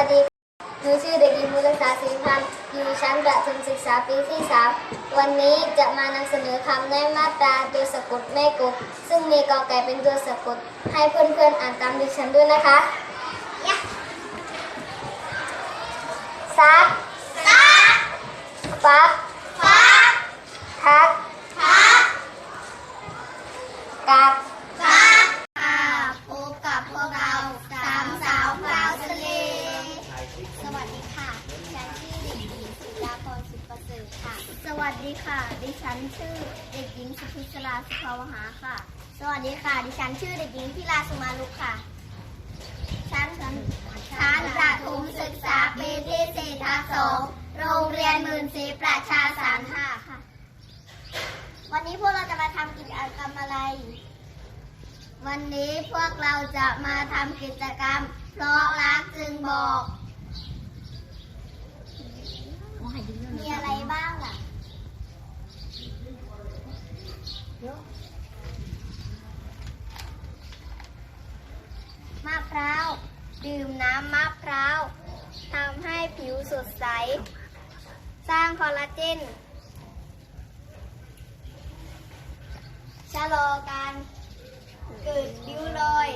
วัสดีหนูชื่อเด็กหญิงมุลสาศรีพันธ์อยู่ชั้นประถมศึกษาปีที่ 3 วันนี้จะมานำเสนอคำในมาตราตัวสะกดแม่กบซึ่งมีกอไก่เป็นตัวสะกด ให้เพื่อนๆอ่านตามดิฉันด้วยนะคะซักฟัก สวัสดีค่ะ ดิฉันชื่อเด็กหญิงสุพิศราสุภาวหาค่ะ สวัสดีค่ะ ดิฉันชื่อเด็กหญิงพิลาสุมาลุกค่ะชั้นชั้นชั้นประถมศึกษาปีที่สี่ทับสองโรงเรียนหมื่นศรีประชาสารห้าค่ะ วันนี้พวกเราจะมาทำกิจกรรมอะไร วันนี้พวกเราจะมาทำกิจกรรม เพราะรักจึงบอก มีอะไรบ้างล่ะ มะพร้าว ดื่มน้ำมะพร้าวทำให้ผิวสดใส สร้างคอลลาเจน ชะลอการเกิดริ้วรอย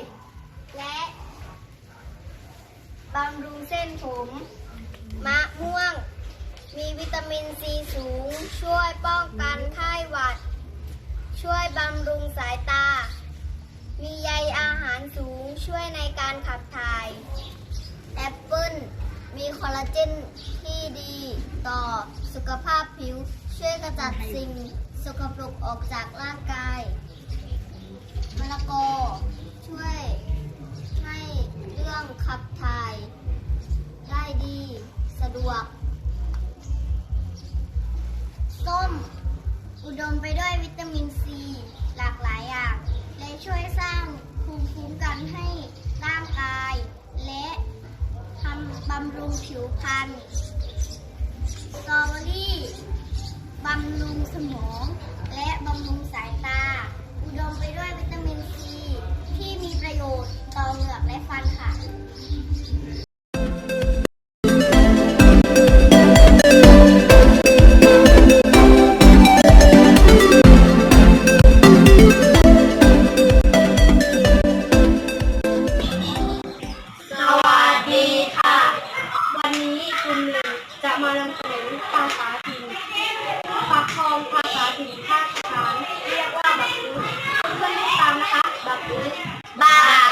และบำรุงเส้นผม มะม่วง มีวิตามินซีสูง ช่วยป้องกันไข้หวัด ช่วยบำรุงสายตา มีใยอาหารสูงช่วยในการขับถ่าย มีคอลลาเจนที่ดีต่อสุขภาพผิว ช่วยกระจัดสิ่งสกปรกออกจากร่างกายมะละกอช่วยให้เรื่องขับถ่าย ได้ดีสะดวก ส้ม อุดมไปด้วยวิตามินซี หลากหลายอย่าง และช่วยสร้างภูมิคุ้มกันให้ร่างกาย และ ทำบำรุงผิวพรรณสตรอเบอรี่บำรุงสมอง และบำรุงสายตา อุดมไปด้วยวิตามินซีที่มีประโยชน์ต่อเหงือก มานำเสนอภาษาถิ่นปักทองภาษาถิ่นภาคอีสานเรียกว่าบักอื้อเพื่อนๆตามนะคะบักอื้อบา